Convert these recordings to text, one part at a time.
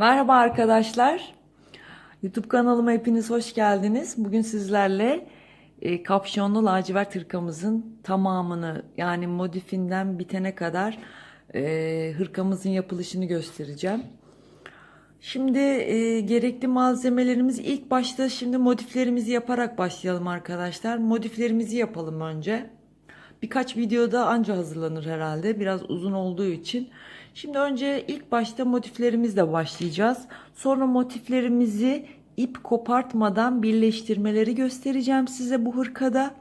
Merhaba arkadaşlar. YouTube kanalıma hepiniz hoş geldiniz. Bugün sizlerle e, kapşonlu lacivert hırkamızın tamamını yani modifinden bitene kadar e, hırkamızın yapılışını göstereceğim. Şimdi e, gerekli malzemelerimiz ilk başta şimdi modiflerimizi yaparak başlayalım arkadaşlar. Modiflerimizi yapalım önce. Birkaç videoda anca hazırlanır herhalde. Biraz uzun olduğu için. Şimdi önce ilk başta motiflerimizle başlayacağız. Sonra motiflerimizi ip kopartmadan birleştirmeleri göstereceğim size bu hırkada.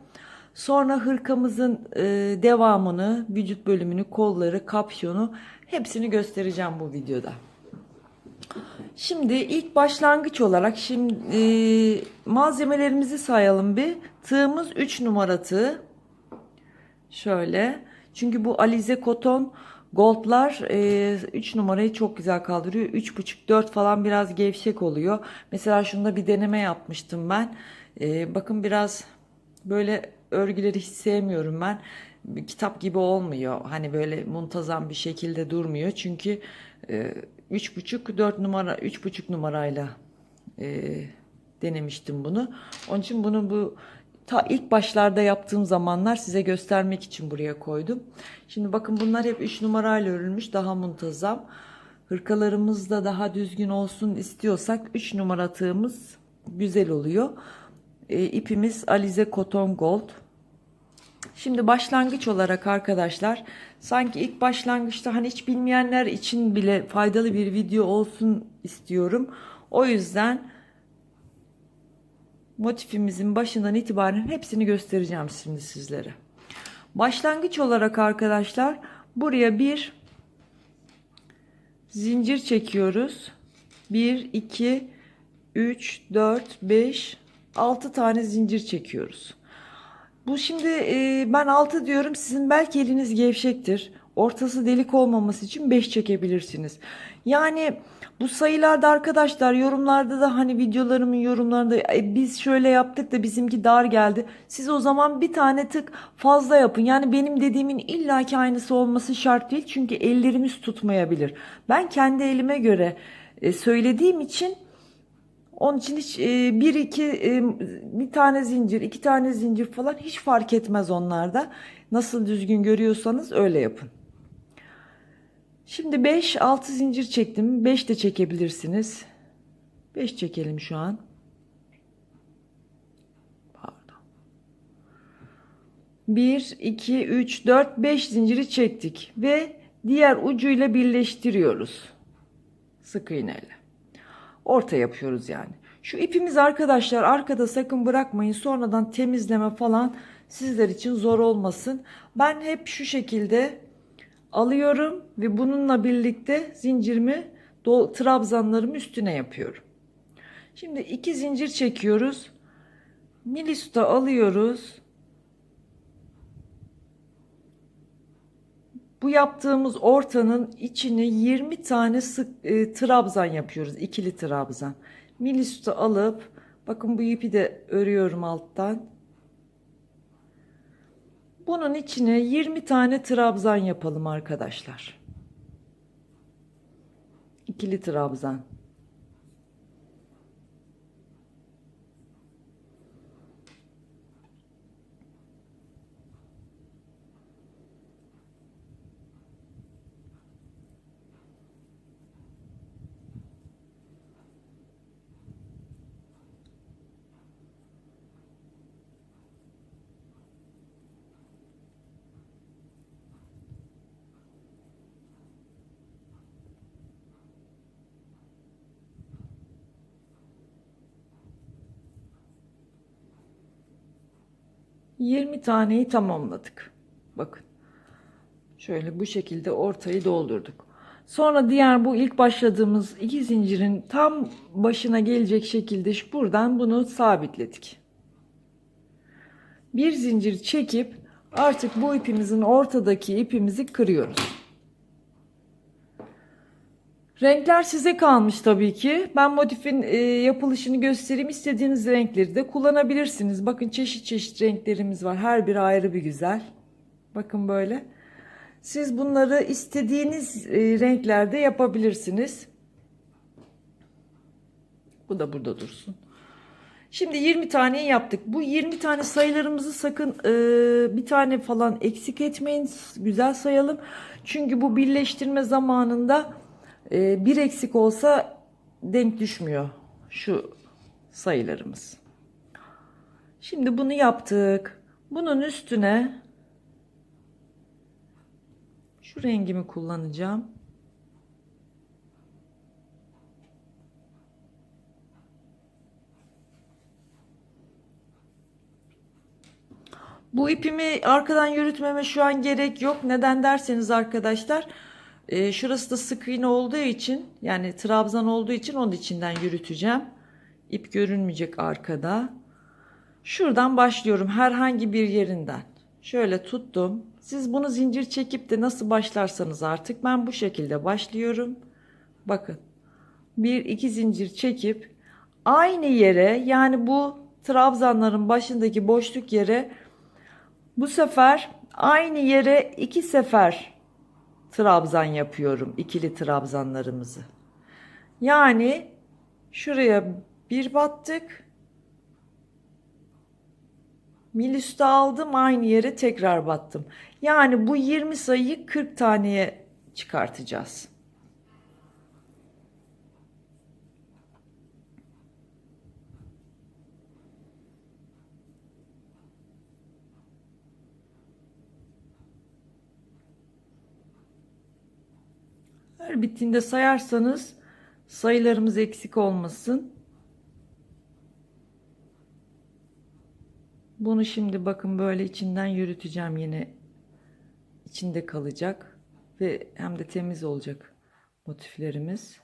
Sonra hırkamızın e, devamını, vücut bölümünü, kolları, kapşonu hepsini göstereceğim bu videoda. Şimdi ilk başlangıç olarak şimdi e, malzemelerimizi sayalım bir. Tığımız 3 numara tığ. Şöyle. Çünkü bu Alize Koton Gold'lar 3 numarayı çok güzel kaldırıyor. 3,5-4 falan biraz gevşek oluyor. Mesela şunda bir deneme yapmıştım ben. E, bakın biraz böyle örgüleri hiç sevmiyorum ben. Bir kitap gibi olmuyor. Hani böyle muntazam bir şekilde durmuyor. Çünkü e, 3,5-4 numara 3,5 numarayla e, denemiştim bunu. Onun için bunu bu ta ilk başlarda yaptığım zamanlar size göstermek için buraya koydum. Şimdi bakın bunlar hep 3 numarayla örülmüş daha muntazam. Hırkalarımız da daha düzgün olsun istiyorsak 3 numara tığımız güzel oluyor. E, ipimiz Alize Cotton Gold. Şimdi başlangıç olarak arkadaşlar sanki ilk başlangıçta hani hiç bilmeyenler için bile faydalı bir video olsun istiyorum. O yüzden motifimizin başından itibaren hepsini göstereceğim şimdi sizlere. Başlangıç olarak arkadaşlar buraya bir zincir çekiyoruz. 1 2 3 4 5 6 tane zincir çekiyoruz. Bu şimdi e, ben 6 diyorum sizin belki eliniz gevşektir. Ortası delik olmaması için 5 çekebilirsiniz. Yani bu sayılarda arkadaşlar yorumlarda da hani videolarımın yorumlarında e, biz şöyle yaptık da bizimki dar geldi. Siz o zaman bir tane tık fazla yapın. Yani benim dediğimin illaki aynısı olması şart değil. Çünkü ellerimiz tutmayabilir. Ben kendi elime göre e, söylediğim için onun için hiç e, bir iki e, bir tane zincir, iki tane zincir falan hiç fark etmez onlarda. Nasıl düzgün görüyorsanız öyle yapın. Şimdi 5 6 zincir çektim. 5 de çekebilirsiniz. 5 çekelim şu an. Pardon. 1 2 3 4 5 zinciri çektik ve diğer ucuyla birleştiriyoruz. Sık iğneyle. Orta yapıyoruz yani. Şu ipimiz arkadaşlar arkada sakın bırakmayın. Sonradan temizleme falan sizler için zor olmasın. Ben hep şu şekilde alıyorum ve bununla birlikte zincirimi trabzanlarımı üstüne yapıyorum. Şimdi iki zincir çekiyoruz. Milisuta alıyoruz. Bu yaptığımız ortanın içine 20 tane sık e, trabzan yapıyoruz. ikili trabzan. Milisuta alıp bakın bu ipi de örüyorum alttan. Bunun içine 20 tane trabzan yapalım arkadaşlar. İkili trabzan. Yirmi taneyi tamamladık. Bakın. Şöyle bu şekilde ortayı doldurduk. Sonra diğer bu ilk başladığımız iki zincirin tam başına gelecek şekilde buradan bunu sabitledik. Bir zincir çekip artık bu ipimizin ortadaki ipimizi kırıyoruz. Renkler size kalmış tabii ki. Ben modifin e, yapılışını göstereyim. İstediğiniz renkleri de kullanabilirsiniz. Bakın çeşit çeşit renklerimiz var. Her biri ayrı bir güzel. Bakın böyle. Siz bunları istediğiniz e, renklerde yapabilirsiniz. Bu da burada dursun. Şimdi 20 tane yaptık. Bu 20 tane sayılarımızı sakın e, bir tane falan eksik etmeyin. Güzel sayalım. Çünkü bu birleştirme zamanında e, bir eksik olsa denk düşmüyor şu sayılarımız. Şimdi bunu yaptık. Bunun üstüne şu rengimi kullanacağım. Bu ipimi arkadan yürütmeme şu an gerek yok. Neden derseniz arkadaşlar e, şurası da sık iğne olduğu için yani trabzan olduğu için onun içinden yürüteceğim. İp görünmeyecek arkada. Şuradan başlıyorum herhangi bir yerinden. Şöyle tuttum. Siz bunu zincir çekip de nasıl başlarsanız artık ben bu şekilde başlıyorum. Bakın. Bir iki zincir çekip aynı yere yani bu trabzanların başındaki boşluk yere bu sefer aynı yere iki sefer trabzan yapıyorum. ikili trabzanlarımızı. Yani şuraya bir battık. Mil aldım aynı yere tekrar battım. Yani bu 20 sayıyı 40 taneye çıkartacağız. Her bittiğinde sayarsanız sayılarımız eksik olmasın. Bunu şimdi bakın böyle içinden yürüteceğim yine içinde kalacak ve hem de temiz olacak motiflerimiz.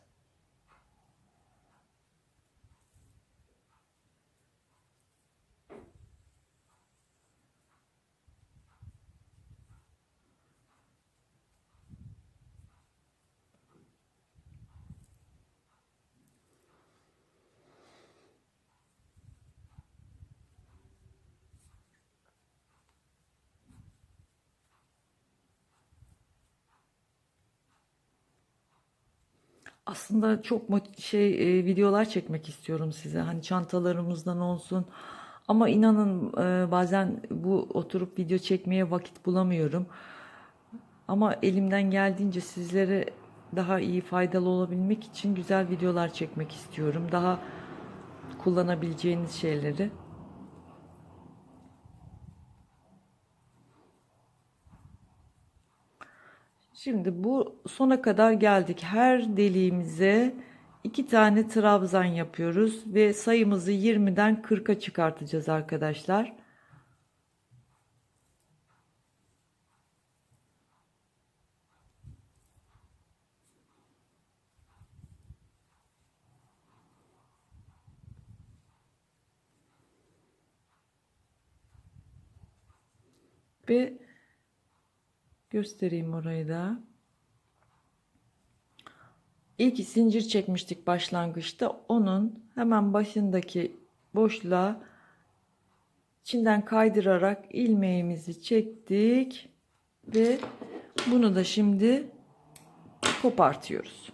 Aslında çok şey e, videolar çekmek istiyorum size. Hani çantalarımızdan olsun. Ama inanın e, bazen bu oturup video çekmeye vakit bulamıyorum. Ama elimden geldiğince sizlere daha iyi faydalı olabilmek için güzel videolar çekmek istiyorum. Daha kullanabileceğiniz şeyleri. Şimdi bu sona kadar geldik. Her deliğimize iki tane trabzan yapıyoruz ve sayımızı 20'den 40'a çıkartacağız arkadaşlar. Ve göstereyim orayı da. İlk zincir çekmiştik başlangıçta. Onun hemen başındaki boşluğa içinden kaydırarak ilmeğimizi çektik ve bunu da şimdi kopartıyoruz.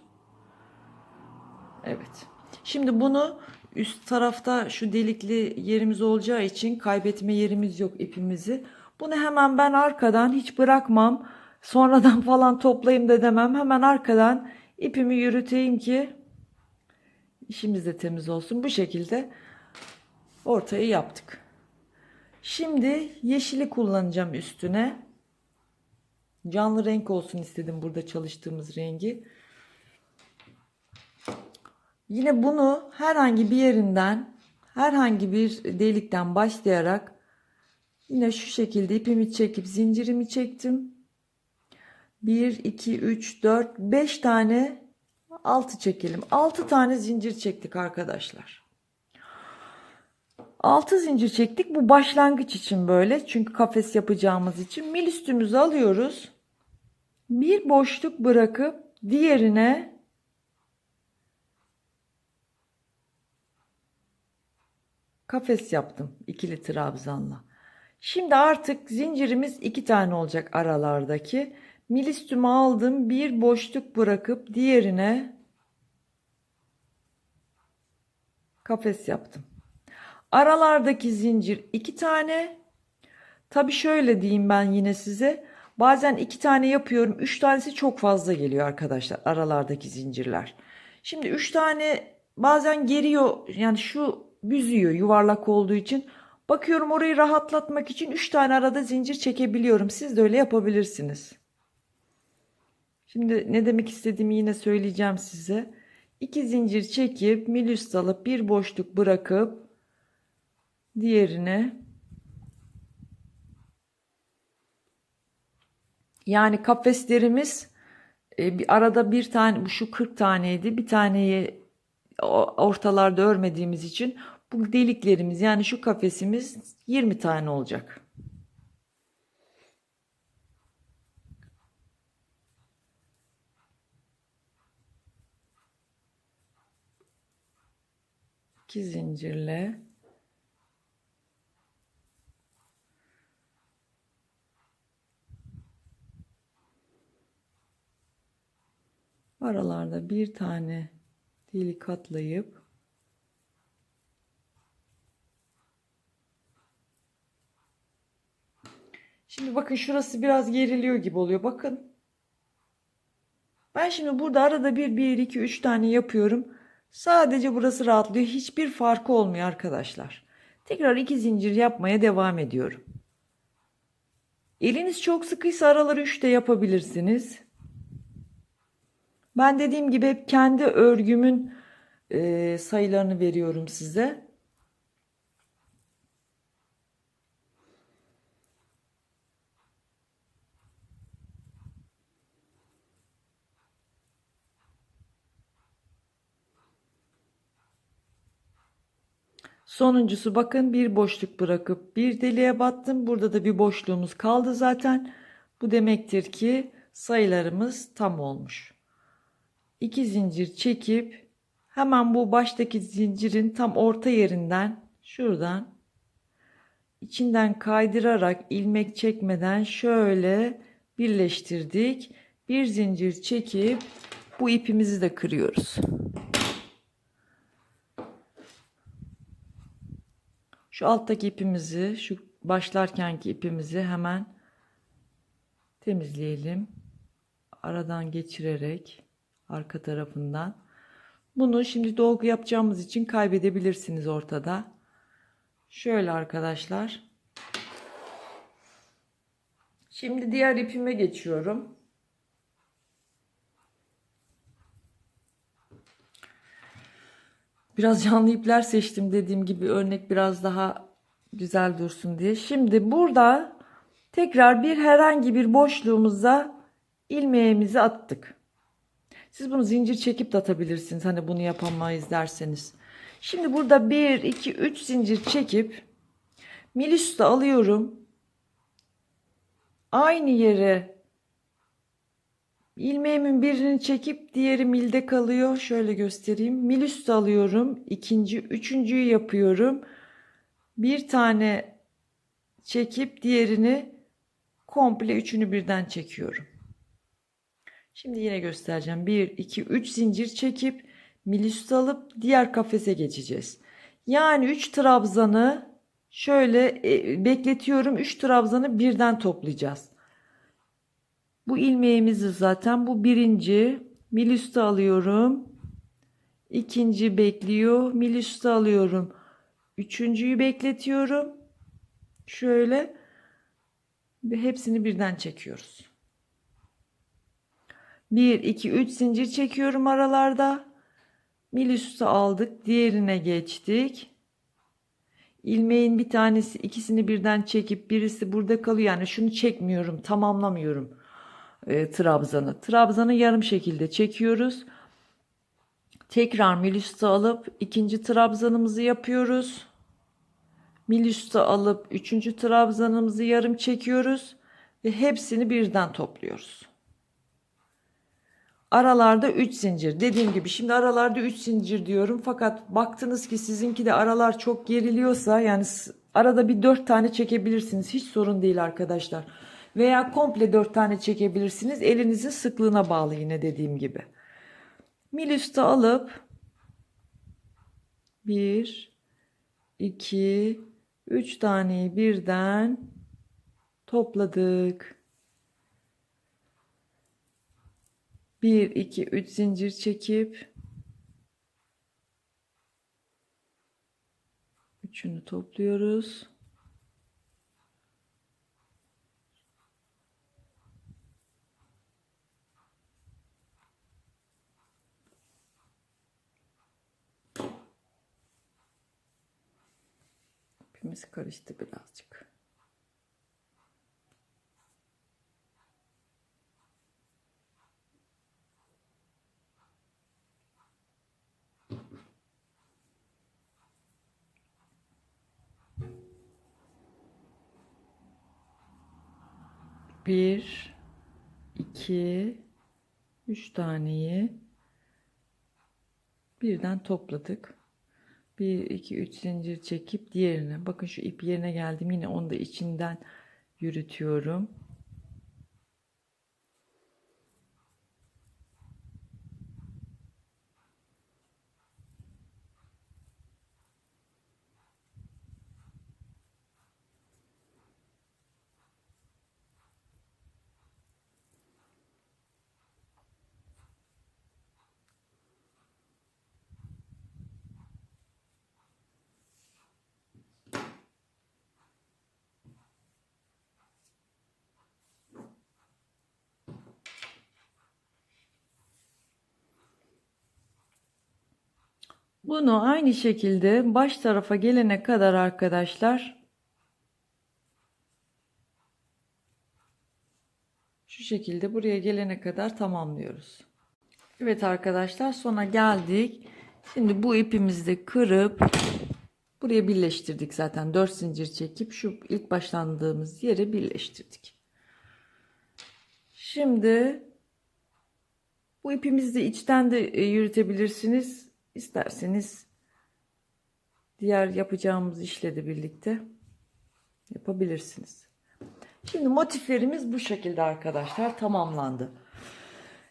Evet. Şimdi bunu üst tarafta şu delikli yerimiz olacağı için kaybetme yerimiz yok ipimizi. Bunu hemen ben arkadan hiç bırakmam. Sonradan falan toplayayım da demem. Hemen arkadan ipimi yürüteyim ki işimiz de temiz olsun. Bu şekilde ortayı yaptık. Şimdi yeşili kullanacağım üstüne. Canlı renk olsun istedim burada çalıştığımız rengi. Yine bunu herhangi bir yerinden, herhangi bir delikten başlayarak yine şu şekilde ipimi çekip zincirimi çektim. 1, 2, 3, 4, 5 tane altı çekelim. 6 tane zincir çektik arkadaşlar. 6 zincir çektik. Bu başlangıç için böyle. Çünkü kafes yapacağımız için. Mil üstümüzü alıyoruz. Bir boşluk bırakıp diğerine kafes yaptım ikili trabzanla. Şimdi artık zincirimiz iki tane olacak aralardaki. Mil üstüme aldım bir boşluk bırakıp diğerine kafes yaptım. Aralardaki zincir iki tane. Tabii şöyle diyeyim ben yine size. Bazen iki tane yapıyorum. Üç tanesi çok fazla geliyor arkadaşlar aralardaki zincirler. Şimdi üç tane bazen geriyor yani şu büzüyor yuvarlak olduğu için. Bakıyorum orayı rahatlatmak için üç tane arada zincir çekebiliyorum. Siz de öyle yapabilirsiniz. Şimdi ne demek istediğimi yine söyleyeceğim size. İki zincir çekip mil üst alıp bir boşluk bırakıp diğerine yani kafeslerimiz e, bir arada bir tane şu 40 taneydi. Bir taneyi ortalarda örmediğimiz için bu deliklerimiz yani şu kafesimiz 20 tane olacak. İki zincirle aralarda bir tane delik atlayıp Şimdi bakın şurası biraz geriliyor gibi oluyor. Bakın. Ben şimdi burada arada bir, bir, iki, üç tane yapıyorum. Sadece burası rahatlıyor. Hiçbir farkı olmuyor arkadaşlar. Tekrar iki zincir yapmaya devam ediyorum. Eliniz çok sıkıysa araları üç de yapabilirsiniz. Ben dediğim gibi hep kendi örgümün e, sayılarını veriyorum size. Sonuncusu bakın bir boşluk bırakıp bir deliğe battım. Burada da bir boşluğumuz kaldı zaten. Bu demektir ki sayılarımız tam olmuş. İki zincir çekip hemen bu baştaki zincirin tam orta yerinden şuradan içinden kaydırarak ilmek çekmeden şöyle birleştirdik. Bir zincir çekip bu ipimizi de kırıyoruz. Şu alttaki ipimizi, şu başlarkenki ipimizi hemen temizleyelim. Aradan geçirerek arka tarafından. Bunu şimdi dolgu yapacağımız için kaybedebilirsiniz ortada. Şöyle arkadaşlar. Şimdi diğer ipime geçiyorum. Biraz canlı ipler seçtim dediğim gibi örnek biraz daha güzel dursun diye. Şimdi burada tekrar bir herhangi bir boşluğumuza ilmeğimizi attık. Siz bunu zincir çekip de atabilirsiniz. Hani bunu yapamayız derseniz. Şimdi burada 1, 2, 3 zincir çekip mil üstü alıyorum. Aynı yere ilmeğimin birini çekip diğeri milde kalıyor. Şöyle göstereyim. Mil üstü alıyorum. ikinci, üçüncüyü yapıyorum. Bir tane çekip diğerini komple üçünü birden çekiyorum. Şimdi yine göstereceğim. 1, 2, 3 zincir çekip mil üstü alıp diğer kafese geçeceğiz. Yani 3 trabzanı şöyle e, bekletiyorum. 3 trabzanı birden toplayacağız. Bu ilmeğimizi zaten bu birinci mil alıyorum. İkinci bekliyor. Mil alıyorum. Üçüncüyü bekletiyorum. Şöyle ve hepsini birden çekiyoruz. 1 2 3 zincir çekiyorum aralarda. Mil aldık. Diğerine geçtik. İlmeğin bir tanesi ikisini birden çekip birisi burada kalıyor. Yani şunu çekmiyorum, tamamlamıyorum e, trabzanı. Trabzanı yarım şekilde çekiyoruz. Tekrar mil üstü alıp ikinci trabzanımızı yapıyoruz. Mil üstü alıp üçüncü trabzanımızı yarım çekiyoruz ve hepsini birden topluyoruz. Aralarda 3 zincir. Dediğim gibi şimdi aralarda 3 zincir diyorum. Fakat baktınız ki sizinki de aralar çok geriliyorsa yani arada bir 4 tane çekebilirsiniz. Hiç sorun değil arkadaşlar. Veya komple 4 tane çekebilirsiniz. Elinizin sıklığına bağlı yine dediğim gibi. Mil alıp Bir, iki, üç taneyi birden topladık. Bir, iki, üç zincir çekip üçünü topluyoruz. İpimiz karıştı birazcık. Bir, iki, üç taneyi birden topladık. Bir, iki, üç zincir çekip diğerine. Bakın şu ip yerine geldim. Yine onu da içinden yürütüyorum. Bunu aynı şekilde baş tarafa gelene kadar arkadaşlar şu şekilde buraya gelene kadar tamamlıyoruz. Evet arkadaşlar sona geldik. Şimdi bu ipimizi de kırıp buraya birleştirdik zaten 4 zincir çekip şu ilk başlandığımız yere birleştirdik. Şimdi bu ipimizi de içten de e, yürütebilirsiniz. İsterseniz diğer yapacağımız işle de birlikte yapabilirsiniz. Şimdi motiflerimiz bu şekilde arkadaşlar tamamlandı.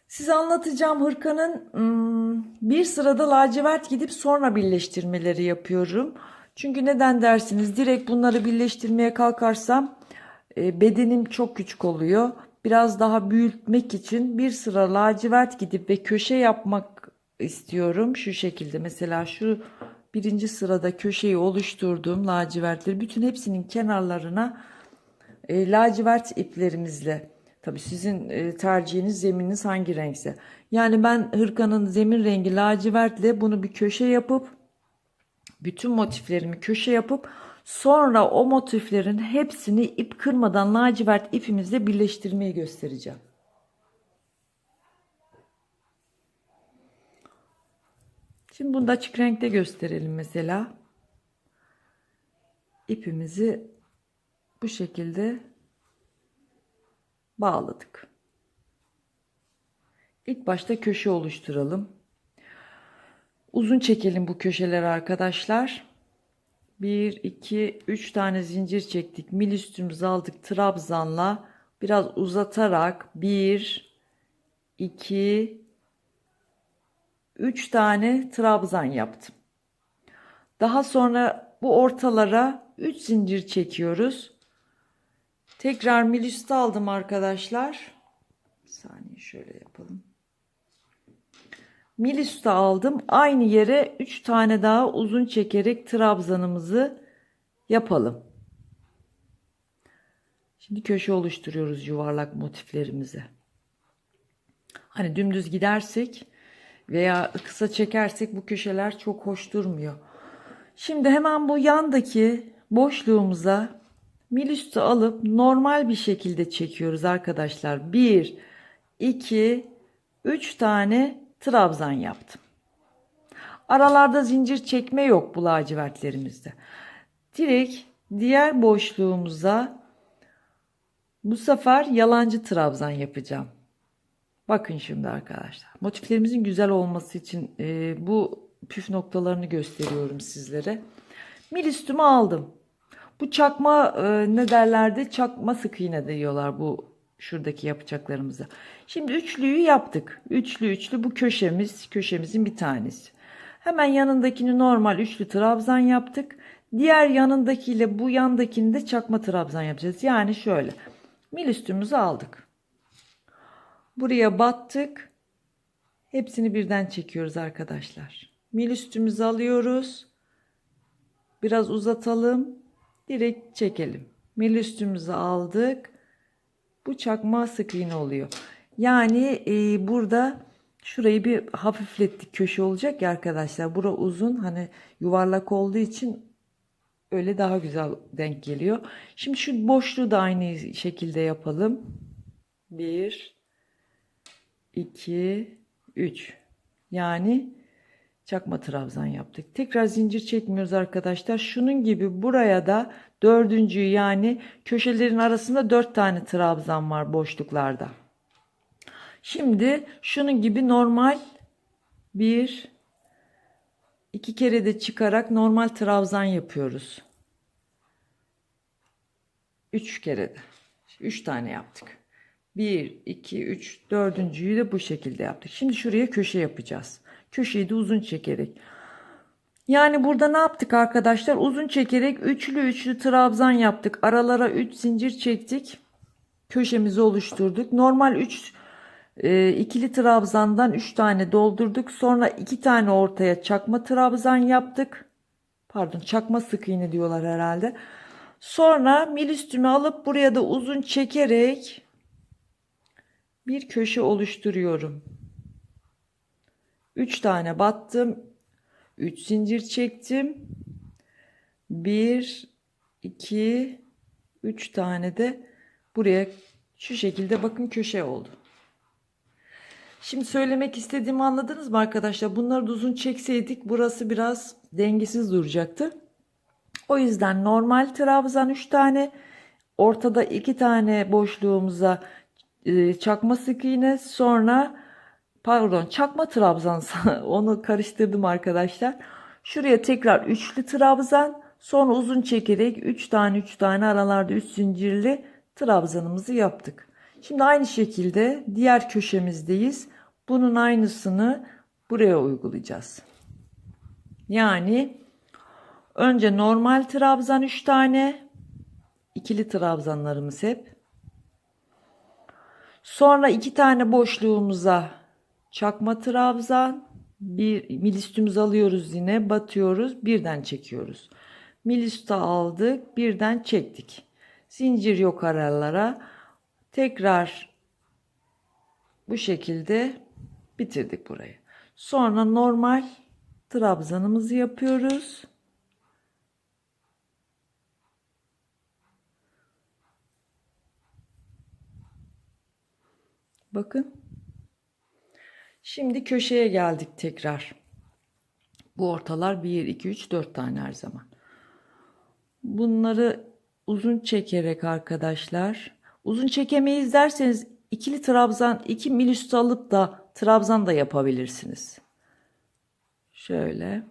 Size anlatacağım hırkanın hmm, bir sırada lacivert gidip sonra birleştirmeleri yapıyorum. Çünkü neden dersiniz direkt bunları birleştirmeye kalkarsam e, bedenim çok küçük oluyor. Biraz daha büyütmek için bir sıra lacivert gidip ve köşe yapmak istiyorum. Şu şekilde mesela şu birinci sırada köşeyi oluşturduğum lacivertleri bütün hepsinin kenarlarına e, lacivert iplerimizle tabii sizin e, tercihiniz zemininiz hangi renkse. Yani ben hırkanın zemin rengi lacivertle bunu bir köşe yapıp bütün motiflerimi köşe yapıp sonra o motiflerin hepsini ip kırmadan lacivert ipimizle birleştirmeyi göstereceğim. Şimdi bunu da açık renkte gösterelim mesela. İpimizi bu şekilde bağladık. İlk başta köşe oluşturalım. Uzun çekelim bu köşeleri arkadaşlar. 1, 2, 3 tane zincir çektik. Mil üstümüzü aldık trabzanla. Biraz uzatarak 1, 2, 3 tane trabzan yaptım. Daha sonra bu ortalara 3 zincir çekiyoruz. Tekrar mil üstü aldım arkadaşlar. Bir saniye şöyle yapalım. Mil üstü aldım. Aynı yere 3 tane daha uzun çekerek trabzanımızı yapalım. Şimdi köşe oluşturuyoruz yuvarlak motiflerimize. Hani dümdüz gidersek veya kısa çekersek bu köşeler çok hoş durmuyor. Şimdi hemen bu yandaki boşluğumuza mil üstü alıp normal bir şekilde çekiyoruz arkadaşlar. 1, 2, 3 tane trabzan yaptım. Aralarda zincir çekme yok bu lacivertlerimizde. Direkt diğer boşluğumuza bu sefer yalancı trabzan yapacağım. Bakın şimdi arkadaşlar. Motiflerimizin güzel olması için e, bu püf noktalarını gösteriyorum sizlere. Mil üstüme aldım. Bu çakma e, ne derlerdi? Çakma sık iğne diyorlar bu şuradaki yapacaklarımıza. Şimdi üçlüyü yaptık. Üçlü üçlü bu köşemiz, köşemizin bir tanesi. Hemen yanındakini normal üçlü trabzan yaptık. Diğer yanındakiyle bu yandakini de çakma trabzan yapacağız. Yani şöyle. Mil üstümüzü aldık. Buraya battık. Hepsini birden çekiyoruz arkadaşlar. Mil üstümüzü alıyoruz. Biraz uzatalım. Direkt çekelim. Mil üstümüzü aldık. Bu çakma sık iğne oluyor. Yani e, burada şurayı bir hafiflettik. Köşe olacak ya arkadaşlar. Bura uzun. Hani yuvarlak olduğu için öyle daha güzel denk geliyor. Şimdi şu boşluğu da aynı şekilde yapalım. 1 2 3 yani çakma trabzan yaptık. Tekrar zincir çekmiyoruz arkadaşlar. Şunun gibi buraya da dördüncüyü yani köşelerin arasında dört tane trabzan var boşluklarda. Şimdi şunun gibi normal bir iki kere de çıkarak normal trabzan yapıyoruz. Üç kere de. Üç tane yaptık. 1, 2, 3, dördüncüyü de bu şekilde yaptık. Şimdi şuraya köşe yapacağız. Köşeyi de uzun çekerek. Yani burada ne yaptık arkadaşlar? Uzun çekerek üçlü üçlü trabzan yaptık. Aralara 3 zincir çektik. Köşemizi oluşturduk. Normal 3 e, ikili trabzandan 3 tane doldurduk. Sonra 2 tane ortaya çakma trabzan yaptık. Pardon çakma sık iğne diyorlar herhalde. Sonra mil üstümü alıp buraya da uzun çekerek bir köşe oluşturuyorum. 3 tane battım. 3 zincir çektim. 1 2 3 tane de buraya şu şekilde bakın köşe oldu. Şimdi söylemek istediğimi anladınız mı arkadaşlar? Bunları da uzun çekseydik burası biraz dengesiz duracaktı. O yüzden normal trabzan 3 tane, ortada 2 tane boşluğumuza e, çakma sık iğne, sonra pardon çakma trabzan onu karıştırdım arkadaşlar. Şuraya tekrar üçlü trabzan, sonra uzun çekerek 3 tane 3 tane aralarda 3 zincirli trabzanımızı yaptık. Şimdi aynı şekilde diğer köşemizdeyiz. Bunun aynısını buraya uygulayacağız. Yani önce normal trabzan 3 tane, ikili trabzanlarımız hep. Sonra iki tane boşluğumuza çakma trabzan, bir milistümüzü alıyoruz yine, batıyoruz, birden çekiyoruz. Milista aldık, birden çektik. Zincir yok aralara. Tekrar bu şekilde bitirdik burayı. Sonra normal trabzanımızı yapıyoruz. Bakın. Şimdi köşeye geldik tekrar. Bu ortalar 1, 2, 3, 4 tane her zaman. Bunları uzun çekerek arkadaşlar. Uzun çekemeyiz derseniz ikili trabzan, iki mil üstü alıp da trabzan da yapabilirsiniz. Şöyle.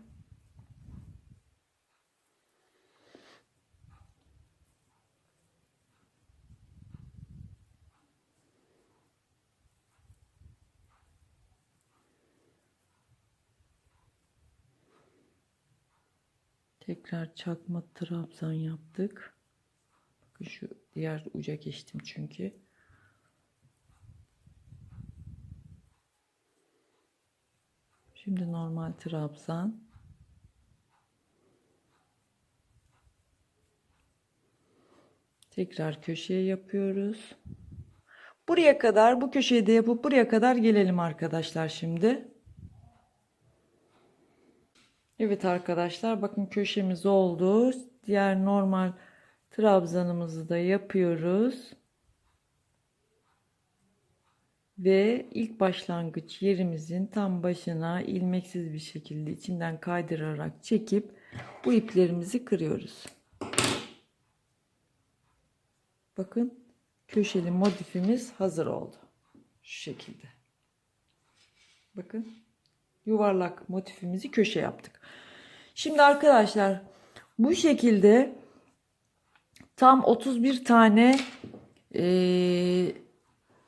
Tekrar çakma trabzan yaptık. Bakın şu diğer uca geçtim çünkü. Şimdi normal trabzan. Tekrar köşeye yapıyoruz. Buraya kadar bu köşeyi de yapıp buraya kadar gelelim arkadaşlar şimdi. Evet arkadaşlar bakın köşemiz oldu. Diğer normal trabzanımızı da yapıyoruz. Ve ilk başlangıç yerimizin tam başına ilmeksiz bir şekilde içinden kaydırarak çekip bu iplerimizi kırıyoruz. Bakın köşeli modifimiz hazır oldu. Şu şekilde. Bakın yuvarlak motifimizi köşe yaptık. Şimdi arkadaşlar bu şekilde tam 31 tane e,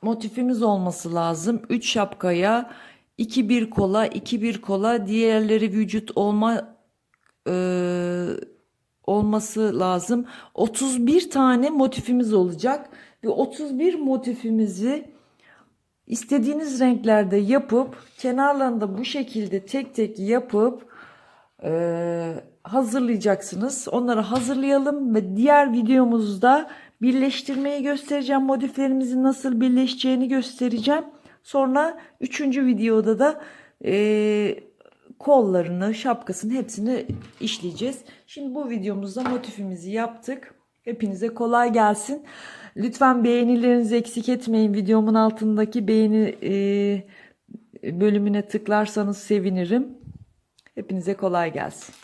motifimiz olması lazım. 3 şapkaya 2 bir kola, 2 bir kola, diğerleri vücut olma e, olması lazım. 31 tane motifimiz olacak ve 31 motifimizi istediğiniz renklerde yapıp kenarlarında bu şekilde tek tek yapıp e, hazırlayacaksınız. Onları hazırlayalım ve diğer videomuzda birleştirmeyi göstereceğim. Motiflerimizin nasıl birleşeceğini göstereceğim. Sonra üçüncü videoda da e, kollarını, şapkasını hepsini işleyeceğiz. Şimdi bu videomuzda motifimizi yaptık. Hepinize kolay gelsin. Lütfen beğenilerinizi eksik etmeyin. Videomun altındaki beğeni e, bölümüne tıklarsanız sevinirim. Hepinize kolay gelsin.